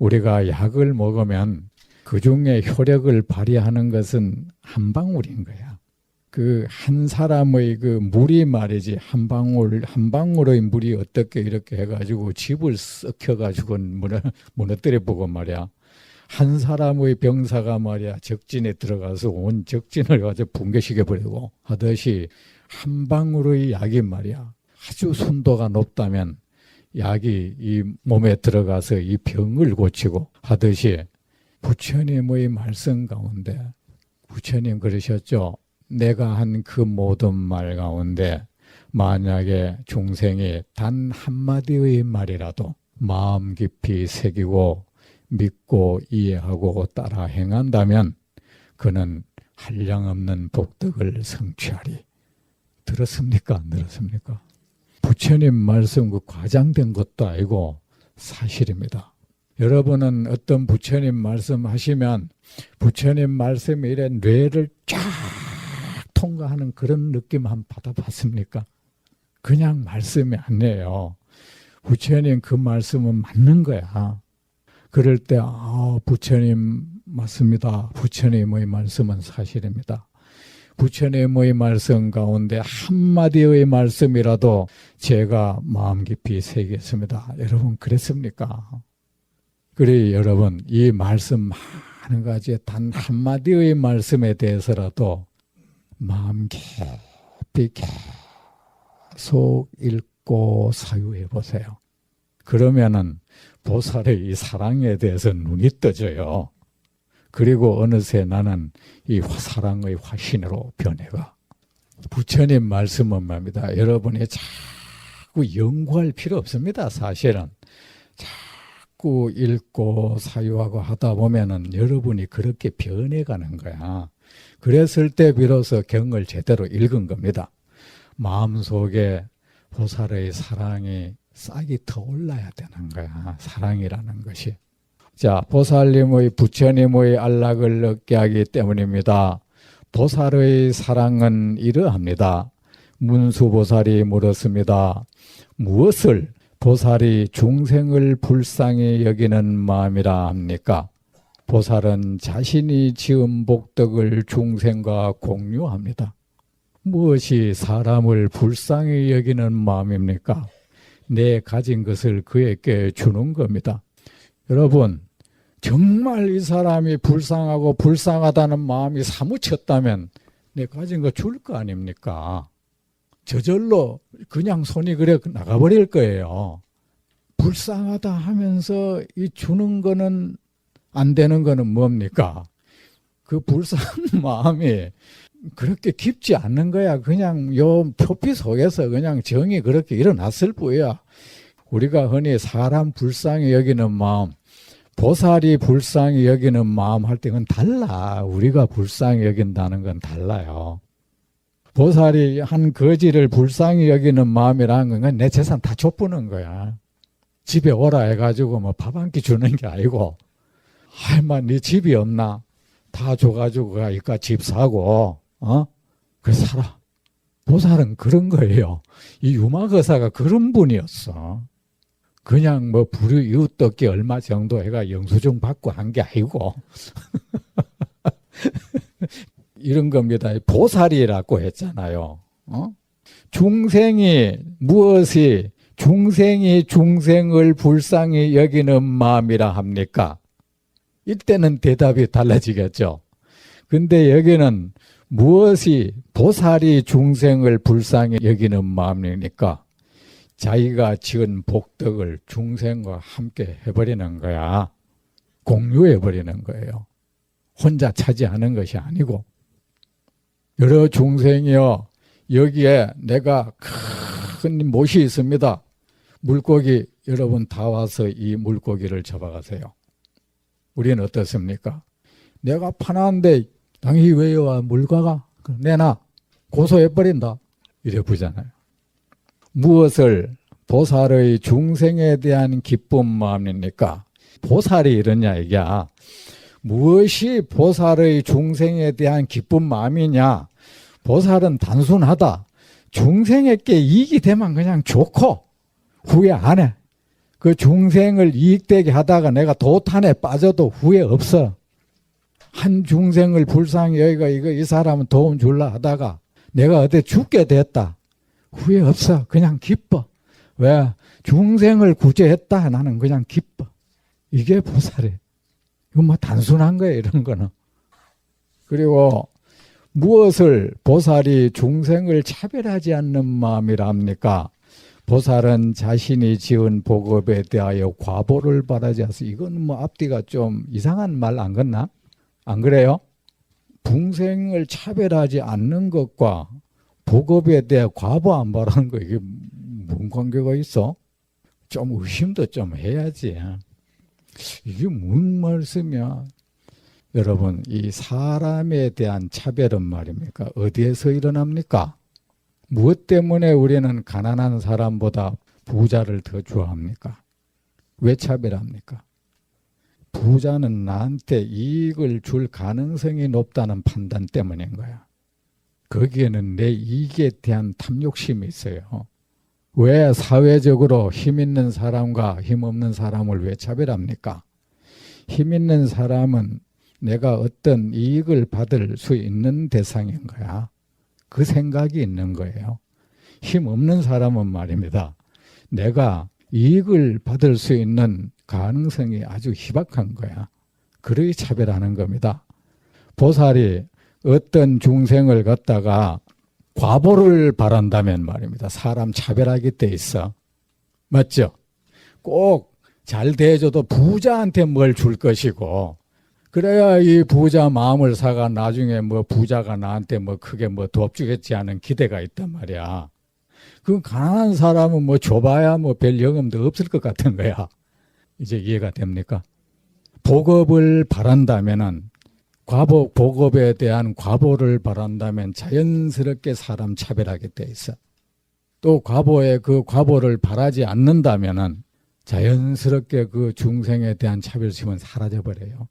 우리가 약을 먹으면 그 중에 효력을 발휘하는 것은 한 방울인 거야. 그 한 사람의 그 물이 말이지 한 방울 한 방울의 물이 어떻게 이렇게 해가지고 집을 썩혀가지고 무너 무너뜨려 보고 말이야. 한 사람의 병사가 말이야 적진에 들어가서 온 적진을 가지고 붕괴시켜 버리고 하듯이 한 방울의 약이 말이야 아주 순도가 높다면 약이 이 몸에 들어가서 이 병을 고치고 하듯이 부처님의 말씀 가운데 부처님 그러셨죠. 내가 한 그 모든 말 가운데 만약에 중생이 단 한마디의 말이라도 마음 깊이 새기고 믿고 이해하고 따라 행한다면 그는 한량없는 복덕을 성취하리. 들었습니까? 안 들었습니까? 부처님 말씀 그 과장된 것도 아니고 사실입니다. 여러분은 어떤 부처님 말씀하시면 부처님 말씀 이래 뇌를 쫙 통과하는 그런 느낌 한번 받아봤습니까? 그냥 말씀이 아니에요. 부처님 그 말씀은 맞는 거야. 그럴 때, 아, 부처님 맞습니다. 부처님의 말씀은 사실입니다. 부처님의 말씀 가운데 한마디의 말씀이라도 제가 마음 깊이 새기겠습니다. 여러분, 그랬습니까? 그래, 여러분, 이 말씀 많은 가지 단 한마디의 말씀에 대해서라도 마음 깊이 계속 읽고 사유해 보세요. 그러면은 보살의 이 사랑에 대해서 눈이 떠져요. 그리고 어느새 나는 이 사랑의 화신으로 변해가. 부처님 말씀은 말입니다. 여러분이 자꾸 연구할 필요 없습니다. 사실은. 자꾸 읽고 사유하고 하다 보면은 여러분이 그렇게 변해가는 거야. 그랬을 때 비로소 경을 제대로 읽은 겁니다. 마음속에 보살의 사랑이 싹이 더 올라야 되는 거야. 사랑이라는 것이. 자, 보살님의 부처님의 안락을 얻게 하기 때문입니다. 보살의 사랑은 이러합니다. 문수보살이 물었습니다. 무엇을 보살이 중생을 불쌍히 여기는 마음이라 합니까? 보살은 자신이 지은 복덕을 중생과 공유합니다. 무엇이 사람을 불쌍히 여기는 마음입니까? 내 가진 것을 그에게 주는 겁니다. 여러분, 정말 이 사람이 불쌍하고 불쌍하다는 마음이 사무쳤다면 내 가진 거 줄 거 아닙니까? 저절로 그냥 손이 그래 나가버릴 거예요. 불쌍하다 하면서 이 주는 거는 안 되는 거는 뭡니까? 그 불쌍한 마음이 그렇게 깊지 않는 거야. 그냥 요 표피 속에서 그냥 정이 그렇게 일어났을 뿐이야. 우리가 흔히 사람 불쌍히 여기는 마음, 보살이 불쌍히 여기는 마음 할 때는 달라. 우리가 불쌍히 여긴다는 건 달라요. 보살이 한 거지를 불쌍히 여기는 마음이라는 건 내 재산 다 줬부는 거야. 집에 오라 해가지고 뭐 밥 한 끼 주는 게 아니고, 할만 네 집이 없나? 다 줘가지고 가니까 집 사고, 어? 그 살아. 보살은 그런 거예요. 이 유마거사가 그런 분이었어. 그냥 뭐 불유 이웃돕기 얼마 정도 해가 영수증 받고 한 게 아니고 이런 겁니다. 보살이라고 했잖아요. 어? 중생이 무엇이 중생이 중생을 불쌍히 여기는 마음이라 합니까? 이때는 대답이 달라지겠죠. 근데 여기는 무엇이 보살이 중생을 불쌍히 여기는 마음이니까 자기가 지은 복덕을 중생과 함께 해버리는 거야. 공유해버리는 거예요. 혼자 차지하는 것이 아니고. 여러 중생이요. 여기에 내가 큰 못이 있습니다. 물고기 여러분 다 와서 이 물고기를 잡아가세요. 우리는 어떻습니까? 내가 파나는데 당신이 왜와 물가가 내놔 고소해버린다 이래 보잖아요. 무엇을 보살의 중생에 대한 기쁜 마음입니까? 보살이 이러냐 이게야. 무엇이 보살의 중생에 대한 기쁜 마음이냐? 보살은 단순하다. 중생에게 이익이 되면 그냥 좋고 후회 안 해. 그 중생을 이익되게 하다가 내가 도탄에 빠져도 후회 없어. 한 중생을 불쌍히 여기가 이거 이 사람은 도움 줄라 하다가 내가 어디 죽게 됐다. 후회 없어. 그냥 기뻐. 왜? 중생을 구제했다. 나는 그냥 기뻐. 이게 보살이에요. 이거 뭐 단순한 거예요, 이런 거는. 그리고 무엇을 보살이 중생을 차별하지 않는 마음이랍니까? 보살은 자신이 지은 복업에 대하여 과보를 바라지 않서 이건 뭐 앞뒤가 좀 이상한 말안 같나? 안 그래요? 중생을 차별하지 않는 것과 복업에 대해 과보 안 바라는 거 이게 뭔 관계가 있어? 좀 의심도 좀 해야지. 이게 무슨 말씀이야? 여러분, 이 사람에 대한 차별은 말입니까? 어디에서 일어납니까? 무엇 때문에 우리는 가난한 사람보다 부자를 더 좋아합니까? 왜 차별합니까? 부자는 나한테 이익을 줄 가능성이 높다는 판단 때문인 거야. 거기에는 내 이익에 대한 탐욕심이 있어요. 왜 사회적으로 힘 있는 사람과 힘 없는 사람을 왜 차별합니까? 힘 있는 사람은 내가 어떤 이익을 받을 수 있는 대상인 거야. 그 생각이 있는 거예요. 힘 없는 사람은 말입니다. 내가 이익을 받을 수 있는 가능성이 아주 희박한 거야. 그러기 차별하는 겁니다. 보살이 어떤 중생을 갖다가 과보를 바란다면 말입니다. 사람 차별하기 때 있어. 맞죠? 꼭 잘 대해줘도 부자한테 뭘 줄 것이고, 그래야 이 부자 마음을 사가 나중에 뭐 부자가 나한테 뭐 크게 뭐 도와주겠지 하는 기대가 있단 말이야. 그 가난한 사람은 뭐 줘봐야 뭐 별 영험도 없을 것 같은 거야. 이제 이해가 됩니까? 복업을 바란다면은 과보 복업에 대한 과보를 바란다면 자연스럽게 사람 차별하게 돼 있어. 또 과보에 그 과보를 바라지 않는다면은 자연스럽게 그 중생에 대한 차별심은 사라져 버려요.